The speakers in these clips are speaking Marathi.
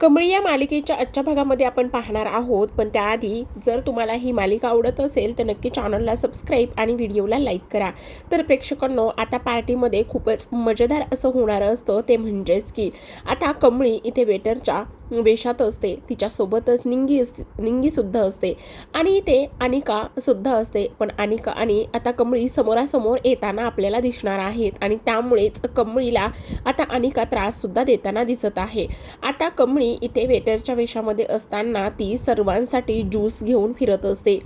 कमळी या मालिकेच्या आजच्या भागामध्ये आपण पाहणार आहोत. पण त्याआधी जर तुम्हाला ही मालिका आवडत असेल तर नक्की चॅनलला सबस्क्राईब आणि व्हिडिओला लाईक करा. तर प्रेक्षकांनो आता पार्टीमध्ये खूपच मजेदार असं होणारं असतं ते म्हणजेच की आता कमळी इथे वेटरच्या वेशात असते. तिच्यासोबतच निंगी असते निंगीसुद्धा असते. आणि इथे अनिका सुद्धा असते. पण अनिका आणि आता कमळी समोरासमोर येताना आपल्याला दिसणार आहेत. आणि त्यामुळेच कमळीला आता अनिका त्राससुद्धा देताना दिसत आहे. आता कमळी इथे वेटरच्या वेशामध्ये असताना ती सर्वांसाठी ज्यूस घेऊन फिरत असते.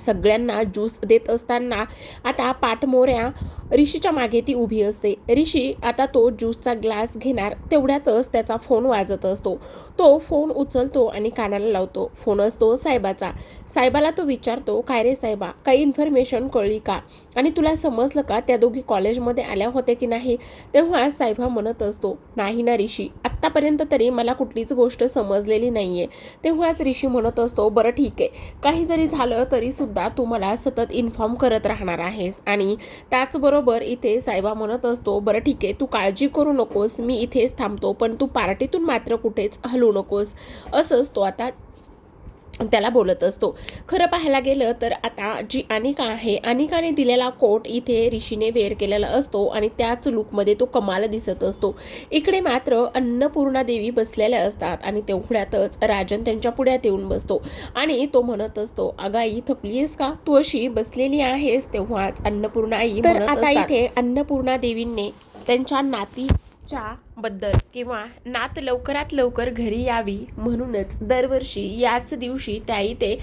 सगळ्यांना ज्यूस देत असताना आता पाठमोऱ्या ऋषीच्या मागे ती उभी असते. ऋषी आता तो ज्यूसचा ग्लास घेणार तेवढ्यातच त्याचा फोन वाजत असतो. तो फोन उचलतो आणि कानाला लावतो. फोन असतो साहेबाचा. साहेबाला तो विचारतो काय रे साहेबा काही इन्फॉर्मेशन कळली का? आणि तुला समजलं का त्या दोघी कॉलेजमध्ये आल्या होत्या की नाही? तेव्हा साहेबा म्हणत असतो नाही ना ऋषी आत्तापर्यंत तरी मला कुठलीच गोष्ट समजलेली नाही आहे तेव्हाच ऋषी म्हणत असतो बरं ठीक आहे. काही जरी झालं तरीसुद्धा तू मला सतत इन्फॉर्म करत राहणार आहेस आणि त्याचबरोबर इथे साहेबा म्हणत असतो बरं ठीक आहे तू काळजी करू नकोस मी इथेच थांबतो पण तू पार्टीतून मात्र कुठेच हलू नकोस. असंच तो आता त्याला बोलत असतो. खरं पाहायला गेलं तर आता जी अनिका आहे अनिकाने दिलेला कोट इथे ऋषीने वेअर केलेला असतो आणि त्याच लुकमध्ये तो कमाल दिसत असतो. इकडे मात्र अन्नपूर्णा देवी बसलेल्या असतात आणि तेवढ्यातच राजन त्यांच्या पुढ्यात येऊन बसतो आणि तो म्हणत असतो अगं आई थकलीस का? तू अशी बसलेली आहेस तेव्हाच अन्नपूर्णा आई तर आता इथे अन्नपूर्णा देवींनी त्यांच्या नातीच्या बद्दल किंवा नात लवकरात लवकर घरी यावी म्हणूनच दरवर्षी याच दिवशी त्या इथे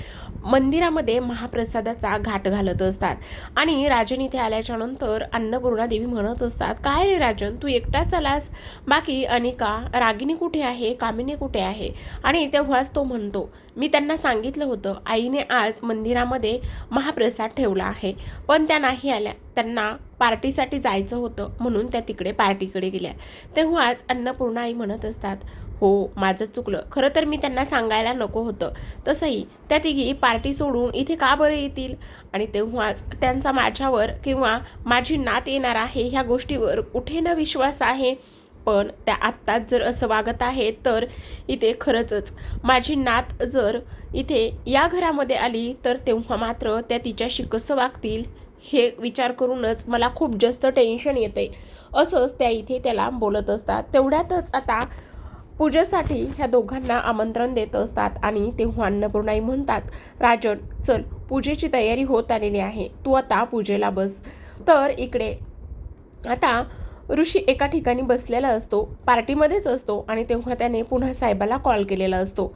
मंदिरामध्ये महाप्रसादाचा घाट घालत असतात. आणि राजन इथे आल्याच्यानंतर अन्नपूर्णा देवी म्हणत असतात काय रे राजन तू एकटाच आलास बाकी अनिका रागिनी कुठे आहे? कामिनी कुठे आहे? आणि तेव्हाच तो म्हणतो मी त्यांना सांगितलं होतं आईने आज मंदिरामध्ये महाप्रसाद ठेवला आहे. पण त्या नाही आल्या. त्यांना पार्टीसाठी जायचं होतं म्हणून त्या तिकडे पार्टीकडे गेल्या. तेव्हाच अन्नपूर्णा आई म्हणत असतात हो माझं चुकलं. खरं तर मी त्यांना सांगायला नको होतं. तसंही त्या तिघी पार्टी सोडून इथे का बरं येतील? आणि तेव्हाच त्यांचा माझ्यावर किंवा माझी नात येणार आहे ह्या गोष्टीवर कुठे ना विश्वास आहे. पण त्या आत्ताच जर असं वागत आहे तर इथे खरंचच माझी नात जर इथे या घरामध्ये आली तर तेव्हा मात्र त्या तिच्याशी कसं वागतील हे विचार करूनच मला खूप जास्त टेन्शन येते असंच त्या इथे त्याला बोलत असतात. तेवढ्यातच आता पूजेसाठी ह्या दोघांना आमंत्रण देत असतात आणि तेव्हा अन्नपूर्णाई म्हणतात राजन चल पूजेची तयारी होत आलेली आहे. तू आता पूजेला बस. तर इकडे आता ऋषी एका ठिकाणी बसलेला असतो पार्टीमध्येच असतो आणि तेव्हा त्याने पुन्हा साहेबाला कॉल केलेला असतो.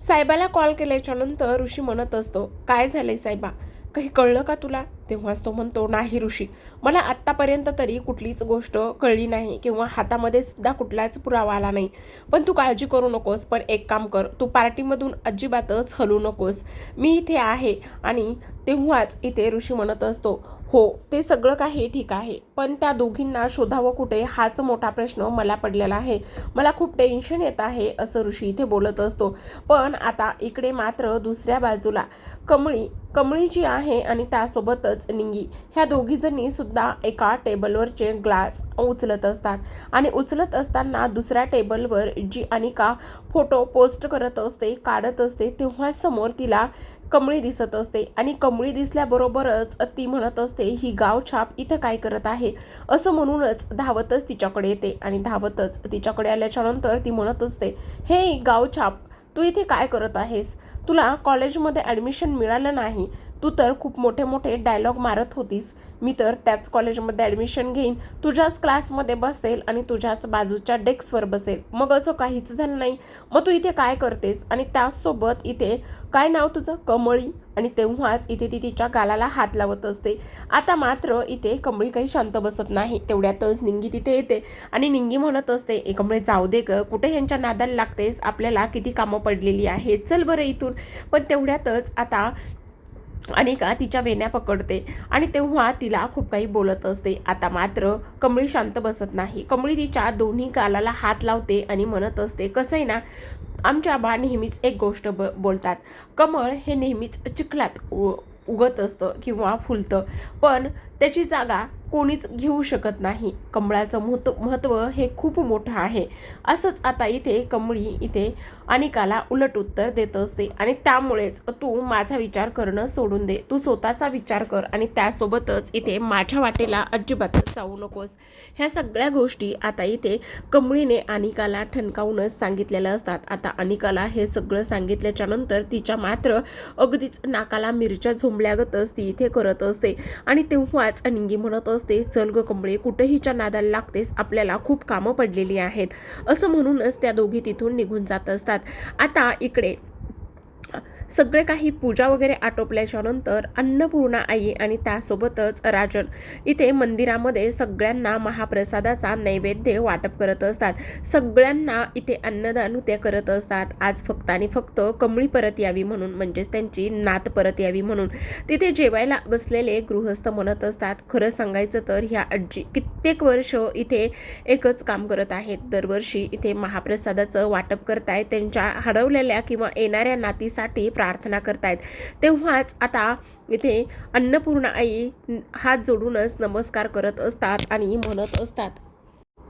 साहेबाला कॉल केल्याच्यानंतर ऋषी म्हणत असतो काय झालंय साहेबा? काही कळलं का तुला? तेव्हाच तो म्हणतो नाही ऋषी मला आत्तापर्यंत तरी कुठलीच गोष्ट कळली नाही किंवा हातामध्ये सुद्धा कुठलाच पुरावा आला नाही. पण तू काळजी करू नकोस पण एक काम कर तू पार्टीमधून अजिबातच हलू नकोस. मी इथे आहे आणि तेव्हाच इथे ऋषी म्हणत असतो हो ते सगळं काही ठीक आहे. पण त्या दोघींना शोधावं कुठे हाच मोठा प्रश्न मला पडलेला आहे. मला खूप टेन्शन येत आहे असं ऋषी इथे बोलत असतो. पण आता इकडे मात्र दुसऱ्या बाजूला. कमळी कमळी जी आहे आणि त्यासोबतच निंगी. ह्या दोघीजणी सुद्धा एका टेबलवरचे ग्लास उचलत असतात. आणि उचलत असताना दुसऱ्या टेबलवर जी अनिका फोटो पोस्ट करत असते काढत असते तेव्हा समोर तिला कमळी दिसत असते. आणि कमळी दिसल्याबरोबरच ती म्हणत असते ही गावछाप इथं काय करत आहे? असं म्हणूनच धावतच तिच्याकडे येते. आणि धावतच तिच्याकडे आल्याच्यानंतर ती म्हणत असते हे गावछाप तू इथे काय करत आहेस? तुला कॉलेजमध्ये ॲडमिशन मिळालं नाही. तू तर खूप मोठे मोठे डायलॉग मारत होतीस. मी तर त्याच कॉलेजमध्ये ॲडमिशन घेईन. तुझ्याच क्लासमध्ये बसेल आणि तुझ्याच बाजूच्या डेस्कवर बसेल. मग असं काहीच झालं नाही. मग तू इथे काय करतेस? आणि त्याचसोबत इथे काय नाव तुझं? कमळी. आणि तेव्हाच इथे ती तिच्या गालाला हात लावत असते. आता मात्र इथे कमळी काही शांत बसत नाही. तेवढ्यातच निंगी तिथे येते. आणि निंगी म्हणत असते ए कमळे जाऊ दे ग. कुठे ह्यांच्या नादाला लागतेस? आपल्याला किती कामं पडलेली आहेत. चल बरं इथून. पण तेवढ्यातच आता अनिका तिच्या वेण्या पकडते. आणि तेव्हा तिला खूप काही बोलत असते. आता मात्र कमळी शांत बसत नाही. कमळी तिच्या दोन्ही गालाला हात लावते आणि म्हणत असते कसं आहे ना आमच्या बा नेहमीच एक गोष्ट ब बोलतात. कमळ हे नेहमीच चिखलात उ उगत असतं किंवा फुलतं. पण त्याची जागा कोणीच घेऊ शकत नाही. कमळाचं महत्त्व महत्त्व हे खूप मोठं आहे. असंच आता इथे कमळी इथे अनिकाला उलट उत्तर देत असते. आणि त्यामुळेच तू माझा विचार करणं सोडून दे. तू स्वतःचा विचार कर आणि त्यासोबतच इथे माझ्या वाटेला अजिबात जाऊ नकोस. ह्या सगळ्या गोष्टी आता इथे कमळीने अनिकाला ठणकावूनच सांगितलेल्या असतात. आता अनिकाला हे सगळं सांगितल्याच्या नंतर तिच्या मात्र अगदीच नाकाला मिरच्या झोंबल्यागतच ती इथे करत असते. आणि तेव्हाच अनिंगी म्हणत असते चल ग कंबळे कुठेहीच्या नादाला लागतेस आपल्याला खूप कामं पडलेली आहेत. असं म्हणूनच त्या दोघी तिथून निघून जात असतात. आता इकडे सगळे काही पूजा वगैरे आटोपल्याच्यानंतर अन्नपूर्णा आई आणि त्यासोबतच राजन इथे मंदिरामध्ये सगळ्यांना महाप्रसादाचा नैवेद्य वाटप करत असतात. सगळ्यांना इथे अन्नदान ते करत असतात. आज फक्त आणि फक्त कमळी परत यावी म्हणून म्हणजेच त्यांची नात परत यावी म्हणून. तिथे जेवायला बसलेले गृहस्थ म्हणत असतात खरं सांगायचं तर ह्या आजी कित्येक वर्ष इथे एकच काम करत आहेत. दरवर्षी इथे महाप्रसादाचं वाटप करतायत त्यांच्या हरवलेल्या किंवा येणाऱ्या नातीसाठी प्रार्थना करतायत. तेव्हाच आता इथे अन्नपूर्णा आई हात जोडूनच नमस्कार करत असतात आणि म्हणत असतात.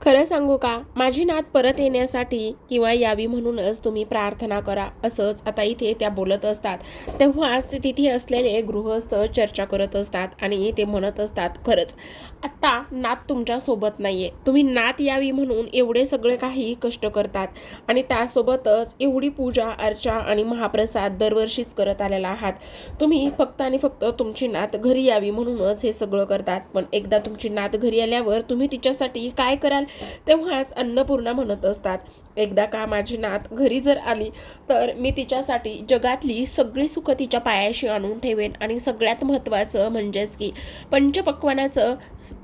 खरं सांगू का? माझी नात परत येण्यासाठी किंवा यावी म्हणूनच तुम्ही प्रार्थना करा असंच आता इथे त्या बोलत असतात. तेव्हाच तिथे असलेले गृहस्थ चर्चा करत असतात आणि ते म्हणत असतात खरंच. आत्ता नात तुमच्यासोबत नाही आहे तुम्ही नात यावी म्हणून एवढे सगळे काही कष्ट करतात. आणि त्यासोबतच एवढी पूजा अर्चा आणि महाप्रसाद दरवर्षीच करत आलेला आहात. तुम्ही फक्त आणि फक्त तुमची नात घरी यावी म्हणूनच हे सगळं करतात. पण एकदा तुमची नात घरी आल्यावर तुम्ही तिच्यासाठी काय कराल? तेव्हाच अन्नपूर्णा म्हणत असतात. एकदा का माझी नात घरी जर आली तर मी तिच्यासाठी जगातली सगळी सुख तिच्या पायाशी आणून ठेवेन. आणि सगळ्यात महत्त्वाचं म्हणजेच की पंचपक्वानाचं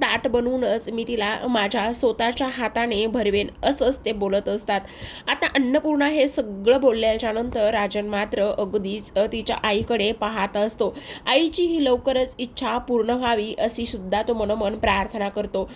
ताट बनवूनच मी तिला माझ्या स्वतःच्या हाताने भरवेन असंच ते बोलत असतात. आता अन्नपूर्णा हे सगळं बोलल्याच्या नंतर राजन मात्र अगदीच तिच्या आईकडे पाहत असतो. आईची ही लवकरच इच्छा पूर्ण व्हावी अशी सुद्धा तो मनोमन प्रार्थना करतो.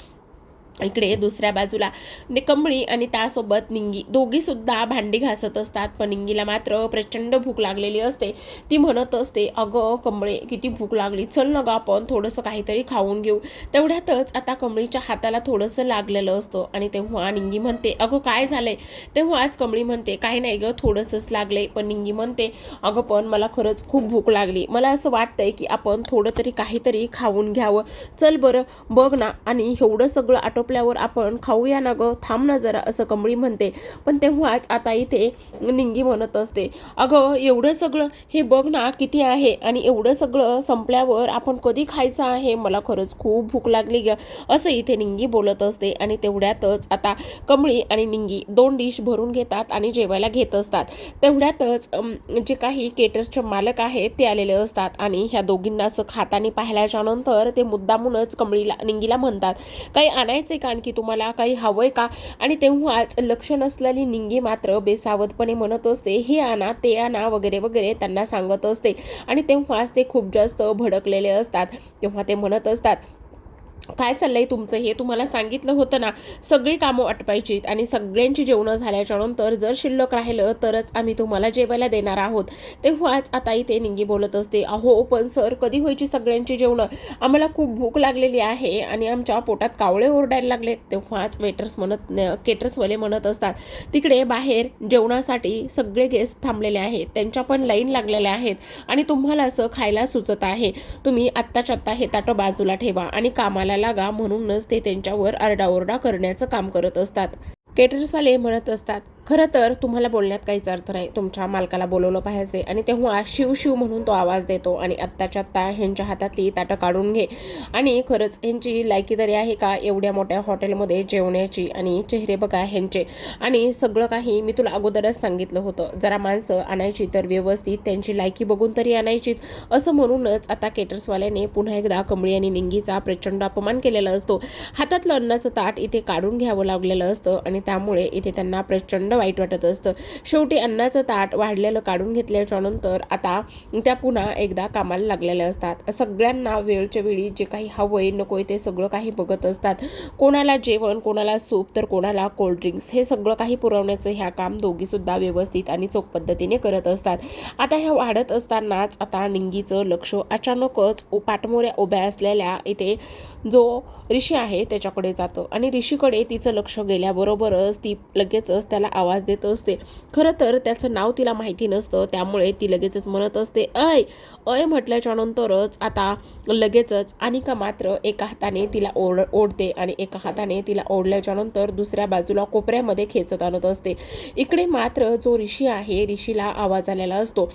इकडे दुसऱ्या बाजूला निकंबळी आणि त्यासोबत निंगी दोघीसुद्धा भांडी घासत असतात. पण निंगीला मात्र प्रचंड भूक लागलेली असते. ती म्हणत असते अगं कंबळे किती भूक लागली. चल ना गं आपण थोडंसं काहीतरी खाऊन घेऊ. तेवढ्यातच आता कंबळीच्या हाताला थोडंसं लागलेलं असतं आणि तेव्हा निंगी म्हणते अगं काय झालंय? तेव्हाच कंबळी म्हणते काही नाही गं थोडंसंच लागले. पण निंगी म्हणते अगं पण मला खरंच खूप भूक लागली. मला असं वाटतंय की आपण थोडं तरी काहीतरी खाऊन घ्यावं. चल बरं बघ ना. आणि एवढं सगळं आटोपल्यावर आपण खाऊया ना गं? थांब ना जरा असं कमळी म्हणते. पण तेव्हाच आता इथे निंगी म्हणत असते. अगं एवढं सगळं हे बघ ना किती आहे. आणि एवढं सगळं संपल्यावर आपण कधी खायचं आहे? मला खरंच खूप भूक लागली ग. असं इथे निंगी बोलत असते. आणि तेवढ्यातच आता कमळी आणि निंगी दोन डिश भरून घेतात आणि जेवायला घेत असतात. तेवढ्यातच जे काही केटरचे मालक आहेत ते आलेले असतात. आणि ह्या दोघींना असं खातानी पाहिल्याच्यानंतर ते मुद्दामूनच कमळीला निंगीला म्हणतात. काही आणायचे कारण की तुम्हाला काही हवंय का? आणि तेव्हाच लक्ष नसलेली निंगी मात्र बेसावधपणे म्हणत असते हे आणा ते आणा वगैरे वगैरे त्यांना सांगत असते. आणि तेव्हाच ते खूप जास्त भडकलेले असतात. तेव्हा ते म्हणत असतात काय चाललंय तुमचं हे? तुम्हाला सांगितलं होतं ना सगळी कामं आटपायची आणि सगळ्यांची जेवणं झाल्याच्यानंतर जर शिल्लक राहिलं तरच आम्ही तुम्हाला जेवायला देणार आहोत. तेव्हाच आता इथे निंगी बोलत असते अहो पण सर कधी व्हायची सगळ्यांची जेवणं? आम्हाला खूप भूक लागलेली आहे आणि आमच्या पोटात कावळे ओरडायला लागले तेव्हाच वेटर्स म्हणत केटर्सवाले म्हणत असतात तिकडे बाहेर जेवणासाठी सगळे गेस्ट थांबलेले आहेत त्यांच्या पण लाईन लागलेल्या आहेत आणि तुम्हाला असं खायला सुचत आहे. तुम्ही आत्ताच्या आत्ता हे ताटं बाजूला ठेवा आणि कामाला लागा म्हणूनच ते त्यांच्यावर आरडाओरडा करण्याचं काम करत असतात. केटर्सवाले म्हणत असतात खरं तर तुम्हाला बोलण्यात काहीच अर्थ नाही. तुमच्या मालकाला बोलवलं पाहिजे आणि तेव्हा शिव शिव म्हणून तो आवाज देतो आणि आत्ताच्या आत्ता ह्यांच्या हातातली ताटं काढून घे. आणि खरंच ह्यांची लायकी तरी आहे का? एवढ्या मोठ्या हॉटेलमध्ये जेवण्याची आणि चेहरे बघा ह्यांचे. आणि सगळं काही मी तुला अगोदरच सांगितलं होतं. जरा माणसं आणायची तर व्यवस्थित त्यांची लायकी बघून तरी आणायची असं म्हणूनच आता केटर्सवाल्याने पुन्हा एकदा कमळी आणि निंगीचा प्रचंड अपमान केलेला असतो. हातातलं अन्नाचं ताट इथे काढून घ्यावं लागलेलं असतं आणि त्यामुळे इथे त्यांना प्रचंड वाईट वाटत असतं. शेवटी अन्नाचं ताट वाढलेलं काढून घेतल्याच्या नंतर आता त्या पुन्हा एकदा कामाला लागलेल्या असतात. सगळ्यांना वेळच्या वेळी जे काही हवंय नकोय ते सगळं काही बघत असतात. कोणाला जेवण कोणाला सूप तर कोणाला कोल्ड्रिंक्स हे सगळं काही पुरवण्याचं ह्या काम दोघीसुद्धा व्यवस्थित आणि चोख पद्धतीने करत असतात. आता ह्या वाढत असतानाच आता निंगीचं लक्ष अचानकच पाठमोऱ्या उभ्या असलेल्या इथे जो ऋषी आहे त्याच्याकडे जातं. आणि ऋषीकडे तिचं लक्ष गेल्याबरोबरच ती लगेचच त्याला आवाज देत असते. खरं तर त्याचं नाव तिला माहिती नसतं त्यामुळे ती लगेचच म्हणत असते अय अय म्हटल्याच्या नंतरच आता लगेचच अनिका मात्र एका हाताने तिला ओढ ओढते आणि एका हाताने तिला ओढल्याच्या नंतर दुसऱ्या बाजूला कोपऱ्यामध्ये खेचत आणत असते. इकडे मात्र जो ऋषी आहे ऋषीला आवाज आलेला असतो.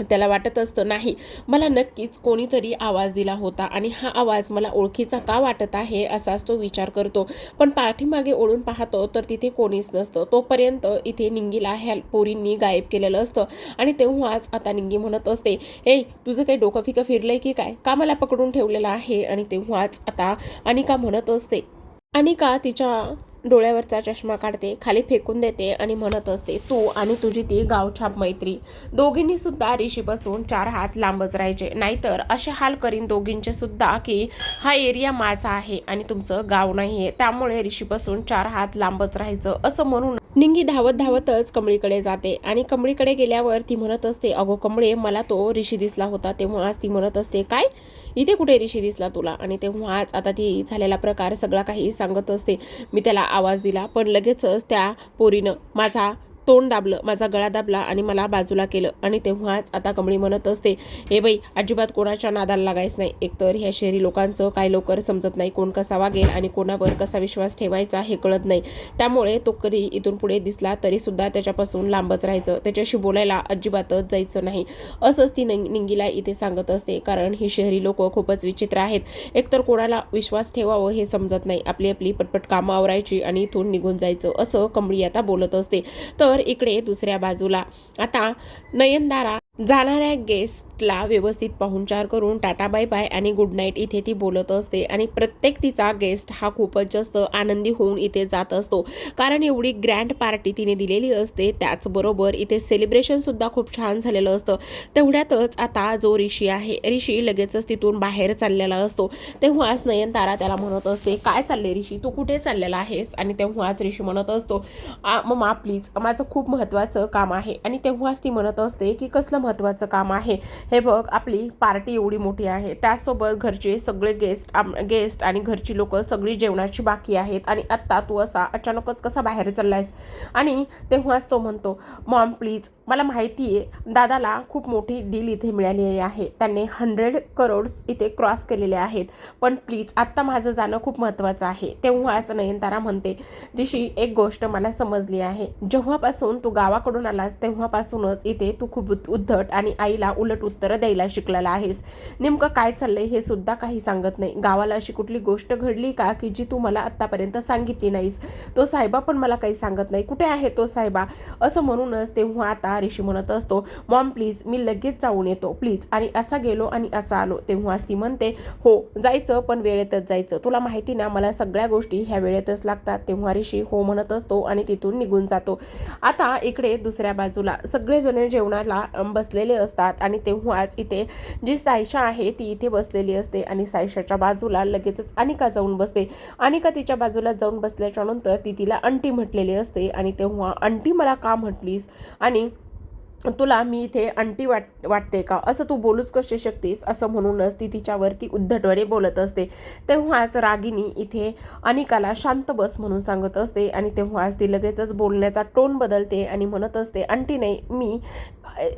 त्याला वाटत असतं नाही मला नक्कीच कोणीतरी आवाज दिला होता आणि हा आवाज मला ओळखीचा का वाटत आहे? असाच तो विचार करतो. पण पाठीमागे ओढून पाहतो तर तिथे कोणीच नसतं. तोपर्यंत इथे निंगीला ह्या पोरींनी गायब केलेलं असतं आणि तेव्हाच आता निंगी म्हणत असते ए तुझं काही डोकं फिकं फिरलंय की काय? का मला पकडून ठेवलेलं आहे? आणि तेव्हाच आता अनिका म्हणत असते. अनिका तिच्या डोळ्यावरचा चष्मा काढते खाली फेकून देते आणि म्हणत असते तू आणि तुझी ती गावछाप मैत्री. दोघींनी सुद्धा ऋषीपासून चार हात लांबच राहायचे. नाहीतर असे हाल करीन दोघींचे सुद्धा की हा एरिया माझा आहे आणि तुमचं गाव नाही आहे त्यामुळे ऋषीपासून चार हात लांबच राहायचं असं म्हणून निंगी धावत धावतच कमळीकडे जाते आणि कमळीकडे गेल्यावर ती म्हणत असते अगो कमळे मला तो ऋषी दिसला होता तेव्हा आज ती म्हणत असते काय? इथे कुठे ऋषी दिसला तुला? आणि तेव्हा आज आता ती झालेला प्रकार सगळा काही सांगत असते. मी त्याला आवाज दिला पण लगेचच त्या पोरीनं माझा तोंड दाबलं माझा गळा दाबला आणि मला बाजूला केलं. आणि तेव्हाच आता कमळी म्हणत असते हे बाई अजिबात कोणाच्या नादाला लागायच नाही. एकतर ह्या शहरी लोकांचं काय लवकर समजत नाही कोण कसा वागेल आणि कोणावर कसा विश्वास ठेवायचा हे कळत नाही. त्यामुळे तो कधी इथून पुढे दिसला तरी सुद्धा त्याच्यापासून लांबच राहायचं. त्याच्याशी बोलायला अजिबातच जायचं नाही. असंच ती निंगीला इथे सांगत असते कारण ही शहरी लोक खूपच विचित्र आहेत. एकतर कोणाला विश्वास ठेवावं हे समजत नाही. आपली आपली पटपट कामं आवरायची आणि इथून निघून जायचं असं कमळी आता बोलत असते. तर तर इकडे दुसऱ्या बाजूला. आता नयनदारा जाणाऱ्या गेस्टला व्यवस्थित पाहुणचार करून टाटा बाय बाय आणि गुड नाईट इथे ती बोलत असते आणि प्रत्येक तिचा गेस्ट हा खूपच जास्त आनंदी होऊन इथे जात असतो. कारण एवढी ग्रँड पार्टी तिने दिलेली असते त्याचबरोबर इथे सेलिब्रेशनसुद्धा खूप छान झालेलं असतं. तेवढ्यातच आता जो ऋषी आहे ऋषी लगेचच तिथून बाहेर चाललेला असतो. तेव्हाच नयनतारा त्याला म्हणत असते काय चालले ऋषी? तू कुठे चाललेला आहेस? आणि तेव्हाच ऋषी म्हणत असतो "आ, मम्मा प्लीज माझं खूप महत्त्वाचं काम आहे. आणि तेव्हाच ती म्हणत असते की कसलं महत्त्वाचं काम आहे? हे बघ आपली पार्टी एवढी मोठी आहे. त्यासोबत घरचे सगळे गेस्ट आम गेस्ट आणि घरची लोकं सगळी जेवणाची बाकी आहेत. आणि आत्ता तू असा अचानकच कसा बाहेर चाललायस? आणि तेव्हाच तो म्हणतो मॉम प्लीज मला माहिती आहे दादाला खूप मोठी डील इथे मिळालेली आहे. त्यांनी हंड्रेड करोड्स इथे क्रॉस केलेले आहेत. पण प्लीज आत्ता माझं जाणं खूप महत्त्वाचं आहे. तेव्हाच नयनतारा म्हणते ऋषी एक गोष्ट मला समजली आहे. जेव्हा जेव्हापासून तू गावाकडून आलास तेव्हापासूनच इथे तू खूप उद्धट आणि आईला उलट उत्तरं द्यायला शिकलेला आहेस. नेमकं काय चाललंय हे सुद्धा काही सांगत नाही. गावाला अशी कुठली गोष्ट घडली का की जी तू मला आत्तापर्यंत सांगितली नाहीस? तो साहेबा पण मला काही सांगत नाही. कुठे आहे तो साहेबा असं म्हणूनच तेव्हा आता ऋषी म्हणत असतो मॉम प्लीज मी लगेच जाऊन येतो. प्लीज. आणि असा गेलो आणि असा आलो. तेव्हाच ती म्हणते हो जायचं पण वेळेतच जायचं. तुला माहिती ना मला सगळ्या गोष्टी ह्या वेळेतच लागतात. तेव्हा ऋषी हो म्हणत असतो आणि तिथून निघून जातो. आता इकडे दुसऱ्या बाजूला सगळेजण जेवणाला बसलेले असतात आणि तेव्हाच इथे जी सायशा आहे ती इथे बसलेली असते आणि सायशाच्या बाजूला लगेचच अनिका जाऊन बसते. अनिका तिच्या बाजूला जाऊन बसल्याच्या नंतर ती तिला अंटी म्हटलेली असते आणि तेव्हा अंटी मला का म्हटलीस? आणि तुला मी इथे अंटी वाट वाटते का? असं तू बोलूच कसे शकतेस? असं म्हणूनच ती तिच्यावरती उद्धटवाने बोलत असते. तेव्हाच रागिनी इथे अनिकाला शांत बस म्हणून सांगत असते आणि तेव्हाच ती लगेचच बोलण्याचा टोन बदलते आणि म्हणत असते अंटी नाही मी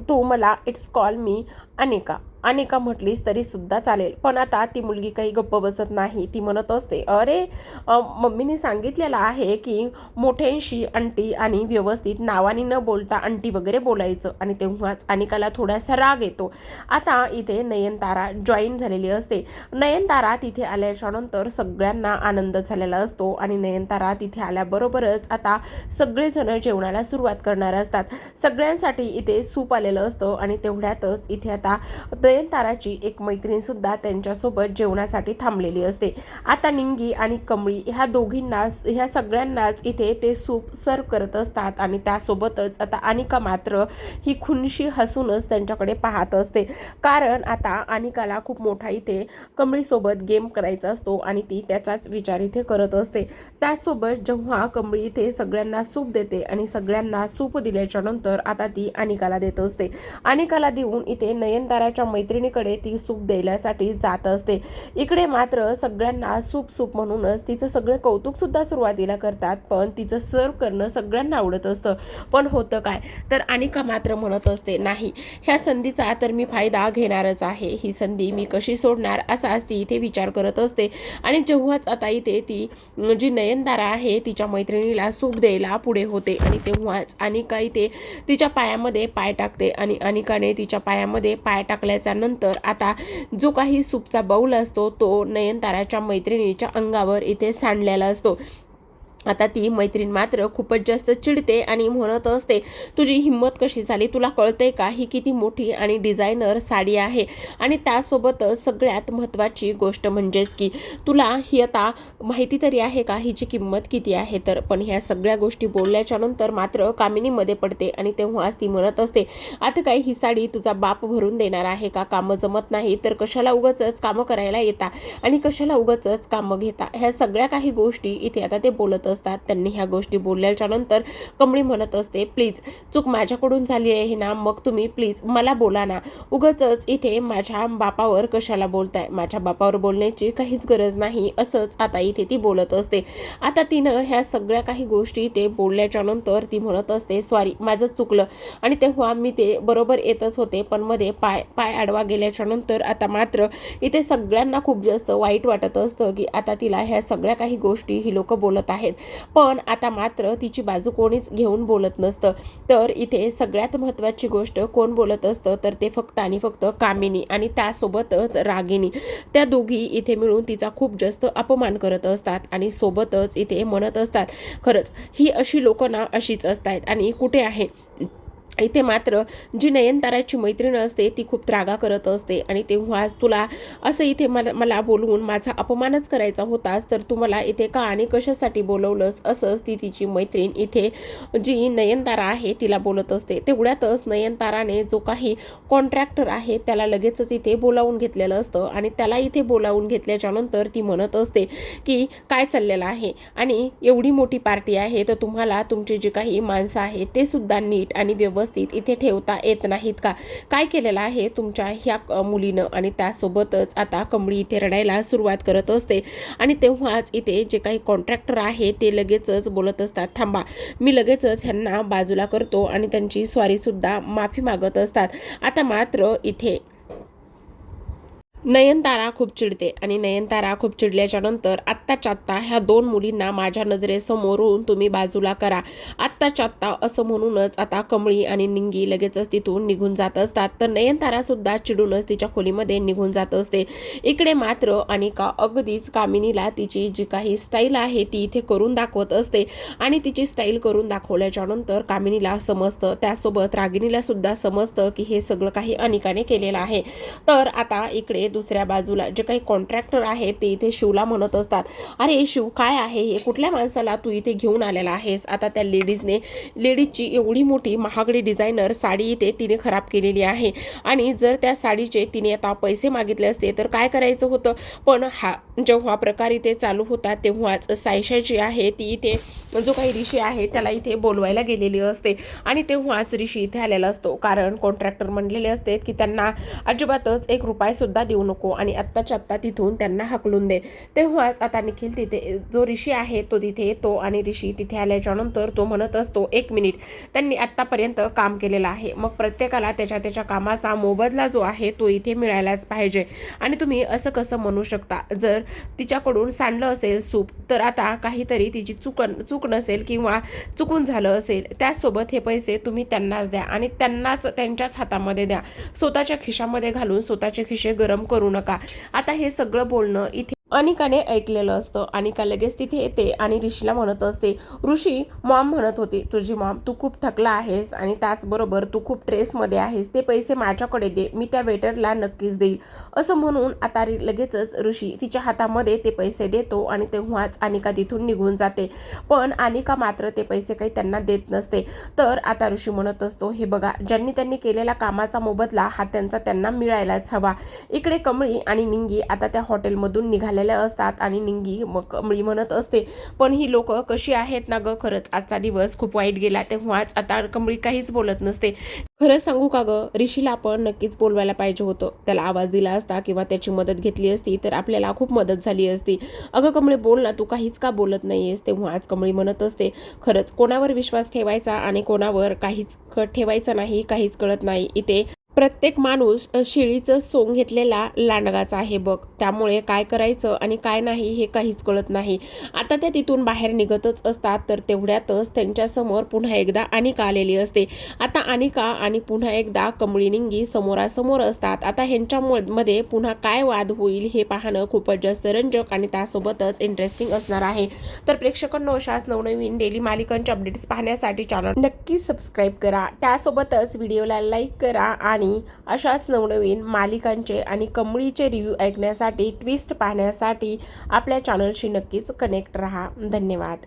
तू मला it's call me Anika. Anika म्हटलीस तरी सुद्धा चालेल. पण आता ती मुलगी काही गप्प बसत नाही. ती म्हणत असते अरे मम्मीने सांगितलेलं आहे की मोठ्यांशी अंटी आणि व्यवस्थित नावाने न बोलता अंटी वगैरे बोलायचं. आणि तेव्हाच अनिकाला थोडासा राग येतो. आता इथे नयनतारा जॉईन झालेली असते. नयनतारा तिथे आल्याच्यानंतर सगळ्यांना आनंद झालेला असतो आणि नयनतारा तिथे आल्याबरोबरच आता सगळेजण जेवणाला सुरुवात करणार असतात. सगळ्यांसाठी इथे सूप आलेलं असतं आणि तेवढ्यातच इथे आता नयनताराची एक मैत्रीण सुद्धा त्यांच्यासोबत जेवणासाठी थांबलेली असते. आता निंगी आणि कमळी ह्या दोघींनाच ह्या सगळ्यांनाच इथे ते सूप सर्व करत असतात आणि त्यासोबतच आता अनिका मात्र ही खुनशी हसूनच त्यांच्याकडे पाहत असते. कारण आता अनिकाला खूप मोठा इथे कमळीसोबत गेम करायचा असतो आणि ती त्याचाच विचार इथे करत असते. त्यासोबत जेव्हा कमळी इथे सगळ्यांना सूप देते आणि सगळ्यांना सूप दिल्याच्या नंतर आता ती अनिकाला देत असते. अनिकाला देऊन इथे नयनताराच्या मैत्रिणीकडे ती सूप द्यायसाठी जात असते. इकडे मात्र सगळ्यांना सूप सूप म्हणूनच तिचं सगळं कौतुकसुद्धा सुरुवातीला करतात पण तिचं सर्व करणं सगळ्यांना आवडत असतं. पण होतं काय? तर अनिका मात्र म्हणत असते नाही ह्या संधीचा तर मी फायदा घेणारच आहे. ही संधी मी कशी सोडणार? असाच ती इथे विचार करत असते. आणि जेव्हाच आता इथे ती जी नयनतारा आहे तिच्या मैत्रिणीला सूप द्यायला पुढे होते. आणि तेव्हाच अनिका इथे तिच्या पायामध्ये पाय टाकते. आणि अनिकाने तिच्या पायामध्ये पाय टाकल्याच्या नंतर आता जो काही सूपचा बाऊल असतो तो नयनताराच्या मैत्रिणीच्या अंगावर इथे सांडलेला असतो. आता ती मैत्रीण मात्र खूपच जास्त चिडते आणि म्हणत असते तुझी हिंमत कशी झाली? तुला कळते का? ही किती मोठी आणि डिझायनर साडी आहे. आणि त्यासोबतच सगळ्यात महत्त्वाची गोष्ट म्हणजेच की तुला ही आता माहिती तरी आहे का? हिची किंमत किती आहे? तर पण ह्या सगळ्या गोष्टी बोलल्याच्या नंतर मात्र कामिनीमध्ये पडते आणि तेव्हाच ती म्हणत असते आता काय ही साडी तुझा बाप भरून देणार आहे का? कामं जमत नाही तर कशाला उगच कामं करायला येता आणि कशाला उगच कामं घेता? ह्या सगळ्या काही गोष्टी इथे आता ते बोलत असतात त्यांनी ह्या गोष्टी बोलल्याच्या नंतर कमळी म्हणत असते प्लीज चूक माझ्याकडून झाली आहे ना मग तुम्ही प्लीज मला बोला ना. उगच इथे माझ्या बापावर कशाला बोलताय? माझ्या बापावर बोलण्याची काहीच गरज नाही असंच आता इथे ती बोलत असते. आता तिनं ह्या सगळ्या काही गोष्टी ते बोलल्याच्या नंतर ती म्हणत असते सॉरी माझं चुकलं. आणि तेव्हा मी ते बरोबर येतच होते पण मध्ये पाय पाय आडवा गेल्याच्यानंतर आता मात्र इथे सगळ्यांना खूप जास्त वाईट वाटत असतं की आता तिला ह्या सगळ्या काही गोष्टी ही लोक बोलत आहेत. पण आता मात्र तिची बाजू कोणीच घेऊन बोलत नसतं. तर इथे सगळ्यात महत्त्वाची गोष्ट कोण बोलत असतं तर ते फक्त आणि फक्त कामिनी आणि त्यासोबतच रागिनी. त्या दोघी इथे मिळून तिचा खूप जास्त अपमान करत असतात आणि सोबतच इथे म्हणत असतात खरंच ही अशी लोक ना अशीच असतात आणि कुठे आहे? इथे मात्र जी नयनताराची मैत्रीण असते ती खूप त्रागा करत असते आणि तेव्हाच तुला असं इथे मला मला बोलवून माझा अपमानच करायचा होतास तर तू मला इथे का आणि कशासाठी बोलवलंस? असंच ती तिची मैत्रीण. इथे जी नयनतारा आहे तिला बोलत असते. तेवढ्यातच नयनताराने जो काही कॉन्ट्रॅक्टर आहे त्याला लगेचच इथे बोलावून घेतलेलं असतं आणि त्याला इथे बोलावून घेतल्याच्यानंतर ती म्हणत असते की काय चाललेलं आहे? आणि एवढी मोठी पार्टी आहे तर तुम्हाला तुमचे जे काही माणसं आहेत ते सुद्धा नीट आणि व्यवस्थित इथे ठेवता येत नाहीत का? काय केलेलं आहे तुमच्या ह्या मुलीनं? आणि त्यासोबतच आता कमळी इथे रडायला सुरुवात करत असते. आणि तेव्हाच इथे जे काही कॉन्ट्रॅक्टर आहे ते लगेचच बोलत असतात थांबा मी लगेचच ह्यांना बाजूला करतो आणि त्यांची स्वारीसुद्धा माफी मागत असतात. आता मात्र इथे नयनतारा खूप चिडते आणि नयनतारा खूप चिडल्याच्यानंतर आत्ताच्या आत्ता ह्या दोन मुलींना माझ्या नजरेसमोरून तुम्ही बाजूला करा. आत्ताच्या आत्ता असं म्हणूनच आता कमळी आणि निंगी लगेचच तिथून निघून जात असतात. तर नयनतारासुद्धा चिडूनच तिच्या खोलीमध्ये निघून जात असते. इकडे मात्र अनिका अगदीच कामिनीला तिची जी काही स्टाईल आहे ती इथे करून दाखवत असते आणि तिची स्टाईल करून दाखवल्याच्यानंतर कामिनीला समजतं. त्यासोबत रागिणीलासुद्धा समजतं की हे सगळं काही अनिकाने केलेलं आहे. तर आता इकडे दुसऱ्या बाजूला. जे काही कॉन्ट्रॅक्टर आहेत ते इथे शिवला म्हणत असतात. अरे शिव काय आहे? हे कुठल्या माणसाला तू इथे घेऊन आलेला आहेस? आता त्या लेडीजने लेडीजची एवढी मोठी महागडी डिझायनर साडी इथे तिने खराब केलेली आहे. आणि जर त्या साडीचे तिने आता पैसे मागितले असते तर काय करायचं होतं? पण हा जेव्हा प्रकार इथे चालू होता तेव्हाच सायशा जी आहे ती इथे जो काही ऋषी आहे त्याला इथे बोलवायला गेलेली असते. आणि तेव्हाच ऋषी इथे आलेला असतो. कारण कॉन्ट्रॅक्टर म्हणलेले असते की त्यांना अजिबातच एक रुपयासुद्धा देऊ नको आणि आत्ताच्या आत्ता तिथून त्यांना हकलून दे. तेव्हाच आता निखिल तिथे जो ऋषी आहे तो तिथे येतो आणि ऋषी तिथे आल्याच्यानंतर तो म्हणत असतो एक मिनिट त्यांनी आत्तापर्यंत काम केलेलं आहे. मग प्रत्येकाला त्याच्या त्याच्या कामाचा मोबदला जो आहे तो इथे मिळायलाच पाहिजे. आणि तुम्ही असं कसं म्हणू शकता? जर तिच्याकडून सांडलं असेल सूप तर आता काहीतरी तिची चूक चूक नसेल किंवा चुकून झालं असेल त्याचसोबत हे पैसे तुम्ही त्यांनाच द्या आणि त्यांनाच त्यांच्याच हातामध्ये द्या. स्वतःच्या खिशामध्ये घालून स्वतःचे खिशे गरम करू नका. आता हे सगळं बोलणं इथे अनिकाने ऐकलेलं असतं. अनिका लगेच तिथे येते आणि ऋषीला म्हणत असते ऋषी मॉम म्हणत होती तुझी मॉम तू खूप थकला आहेस आणि त्याचबरोबर तू खूप ट्रेसमध्ये आहेस. ते पैसे माझ्याकडे दे मी त्या वेटरला नक्कीच देईल. असं म्हणून आता रि- लगेचच ऋषी तिच्या हातामध्ये ते पैसे देतो आणि तेव्हाच अनिका तिथून निघून जाते. पण अनिका मात्र ते पैसे काही त्यांना देत नसते. तर आता ऋषी म्हणत असतो हे बघा ज्यांनी त्यांनी केलेल्या कामाचा मोबदला हा त्यांचा त्यांना मिळायलाच हवा. इकडे कमळी आणि निंगी आता त्या हॉटेलमधून निघाल्या झालेल्या असतात आणि निंगी कमळी म्हणत असते पण ही लोक कशी आहेत ना ग? खरंच आजचा दिवस खूप वाईट गेला तेव्हाच आता कमळी काहीच बोलत नसते. खरं सांगू का ग? ऋषीला आपण नक्कीच बोलवायला पाहिजे होतं. त्याला आवाज दिला असता किंवा त्याची मदत घेतली असती तर आपल्याला खूप मदत झाली असती. अगं कमळे बोल ना तू काहीच का बोलत नाहीयेस? तेव्हा आज कमळी म्हणत असते खरंच कोणावर विश्वास ठेवायचा आणि कोणावर काहीच क- ठेवायचं नाही काहीच कळत नाही. इथे प्रत्येक माणूस शिळीचं सोंग घेतलेला लांडगाचा आहे बघ. त्यामुळे काय करायचं आणि काय नाही हे काहीच कळत नाही. आता ते तिथून बाहेर निघतच असतात तर तेवढ्यातच त्यांच्यासमोर पुन्हा एकदा अनिका आलेली असते. आता अनिका आणि पुन्हा एकदा कमळीनिंगी समोरासमोर असतात. आता ह्यांच्या म- मध्ये पुन्हा काय वाद होईल हे पाहणं खूपच जास्त रंजक आणि त्यासोबतच इंटरेस्टिंग असणार आहे. तर प्रेक्षकांनो अशाच नवनवीन डेली मालिकांचे अपडेट्स पाहण्यासाठी चॅनल नक्की सबस्क्राईब करा. त्यासोबतच व्हिडिओला लाईक करा आणि आणि अशाच नवनवीन मालिकांचे आणि कमळीचे रिव्ह्यू ऐकण्यासाठी ट्विस्ट पाहण्यासाठी आपल्या चॅनलशी नक्कीच कनेक्ट रहा. धन्यवाद.